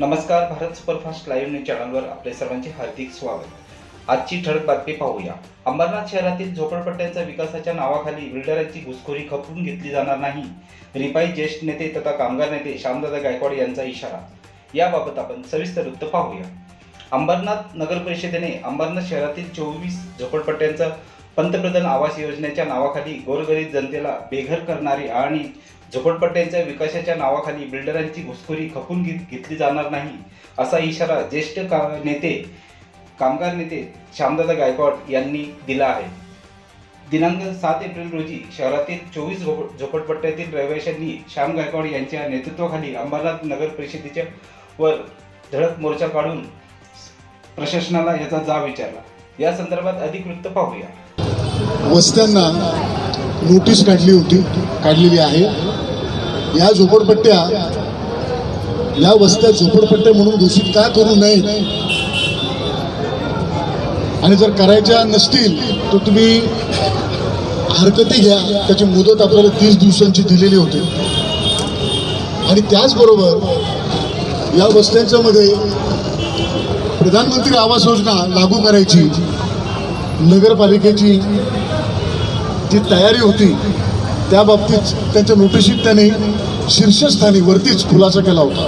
नमस्कार Bharat superfast live news चॅनलवर आपले सर्वांचे हार्दिक स्वागत. आजची ठळक बातमी पाहूया. अंबरनाथ शहरातील झोपडपट्ट्यांच्या विकासाच्या नावाखाली बिल्डरांची घुसखोरी खपवून घेतली जाणार नाही. रिपाई ज्येष्ठ नेते तथा कामगार नेते श्यामदादा गायकवाड यांचा इशारा. याबाबत आपण सविस्तर वृत्त पाहूया. अंबरनाथ नगर परिषदेने अंबरनाथ शहरातील चोवीस झोपडपट्ट्यांचा पंतप्रधान आवास योजनेच्या नावाखाली गोरगरीब जनतेला बेघर करणारी आणि झोपडपट्ट्यांच्या विकासाच्या नावाखाली बिल्डरांची घुसखोरी खपून घेत घेतली जाणार नाही असा इशारा ज्येष्ठ का नेते कामगार नेते श्यामदादा गायकवाड यांनी दिला आहे. दिनांक सात एप्रिल रोजी शहरातील चोवीस झोप झोपडपट्ट्यातील रहिवाशांनी श्याम गायकवाड यांच्या नेतृत्वाखाली अंबरनाथ नगर परिषदेच्या वर धडक मोर्चा काढून प्रशासनाला याचा जाब विचारला. या संदर्भात अधिक वृत्त पाहूया. वस्त्यांना नोटीस काढली होती काढलेली आहे. या झोपडपट्ट्या या वस्त्या झोपडपट्ट्या म्हणून घोषित का करू नयेत आणि जर करायच्या नसतील तर तुम्ही हरकती घ्या. त्याची मुदत आपल्याला तीस दिवसांची दिलेली होती. आणि त्याचबरोबर या वस्त्यांच्या मध्ये प्रधानमंत्री आवास योजना लागू करायची. नगरपालिकेची जी तयारी होती त्या बाबतीत त्यांच्या नोटिशीत त्यांनी शीर्षस्थानी वरतीच खुलासा केला होता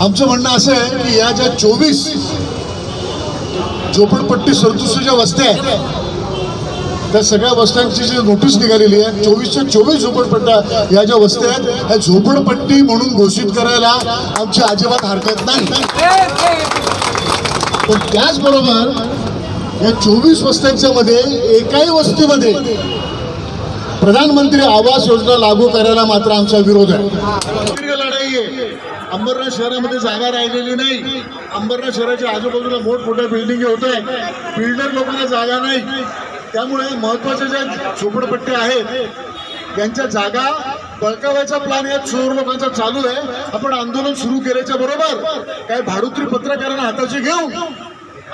आमचं म्हणणं असं आहे की या ज्या चोवीस झोपडपट्टी सरतुसीच्या वस्त्या आहेत त्या सगळ्या वस्त्यांची जी नोटीस निघालेली आहे चोवीसच्या चोवीस झोपडपट्ट्या या ज्या वस्त्या आहेत ह्या झोपडपट्टी म्हणून घोषित करायला आमची अजिबात हरकत नाही पण त्याचबरोबर या चोवीस वस्त्यांच्या मध्ये एकाही वस्तीमध्ये प्रधानमंत्री आवास योजना लागू करायला मात्र आमचा विरोध आहे. लढाई आहे. अंबरनाथ शहरामध्ये जागा राहिलेली नाही. अंबरनाथ शहराच्या आजूबाजूला मोठमोठ्या बिल्डिंग होत आहे बिल्डर लोकांना जागा नाही. त्यामुळे महत्त्वाच्या ज्या झोपडपट्ट्या आहेत त्यांच्या जागा बळकावायचा प्लॅन या चोर लोकांचा चालू आहे. आपण आंदोलन सुरू केल्याच्या बरोबर काय भाडुत्री पत्रकारांना हाताची घेऊन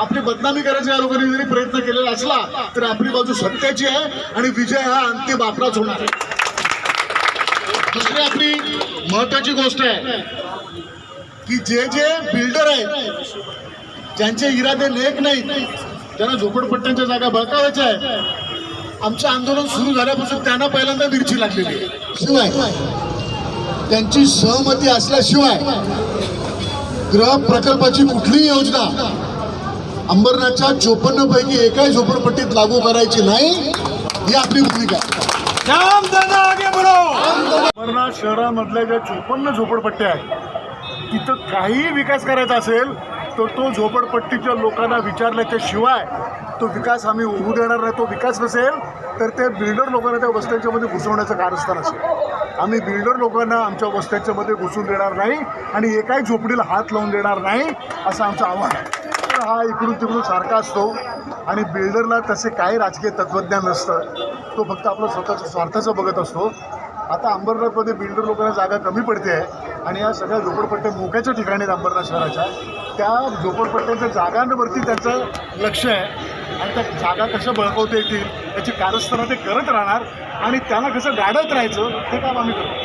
आपली बदनामी करायचा या लोकांनी जरी प्रयत्न केलेला असला तर आपली बाजू सत्याची आहे आणि विजय हा अंतिम आपलाच होणार आहे. दुसरी आपली महत्वाची गोष्ट आहे की जे जे बिल्डर आहेत ज्यांचे इरादे लेख नाहीत त्यांना झोपडपट्ट्यांच्या जागा बळकावायच्या आहेत. आमचं आंदोलन सुरू झाल्यापासून त्यांना पहिल्यांदा मिरची लागलेली आहे. शिवाय त्यांची सहमती असल्याशिवाय गृह प्रकल्पाची कुठलीही योजना अंबरनाथच्या चोपन्न पैकी एकाही झोपडपट्टीत लागू करायची नाही ही आपली भूमिका अंबरनाथ शहरामधल्या ज्या चोपन्न झोपडपट्ट्या आहेत तिथं काहीही विकास करायचा असेल तर तो झोपडपट्टीच्या लोकांना विचारल्याच्या शिवाय तो विकास आम्ही होऊ देणार नाही तो विकास नसेल तर ते बिल्डर लोकांना त्या वस्त्यांच्या मध्ये घुसवण्याचं कारस्थान असेल. आम्ही बिल्डर लोकांना आमच्या वस्त्यांच्या मध्ये घुसून देणार नाही आणि एकाही झोपडीला हात लावून देणार नाही असं आमचं आव्हान आहे. हा इकडून तिकडून सारखा असतो. आणि बिल्डरला तसे काही राजकीय तत्त्वज्ञान नसतं. तो फक्त आपलं स्वतःचं स्वार्थाचं बघत असतो. आता अंबरनाथमध्ये बिल्डर लोकांना जागा कमी पडते आहे. आणि या सगळ्या झोपडपट्ट्या मोक्याच्या ठिकाणी आहेत अंबरनाथ शहराच्या. त्या झोपडपट्ट्यांच्या जागांवरती त्यांचं लक्ष आहे. आणि त्या जागा कशा बळकवता येतील त्याची कारस्थानं ते करत राहणार. आणि त्यांना कसं गाडत राहायचं ते काम आम्ही करतो.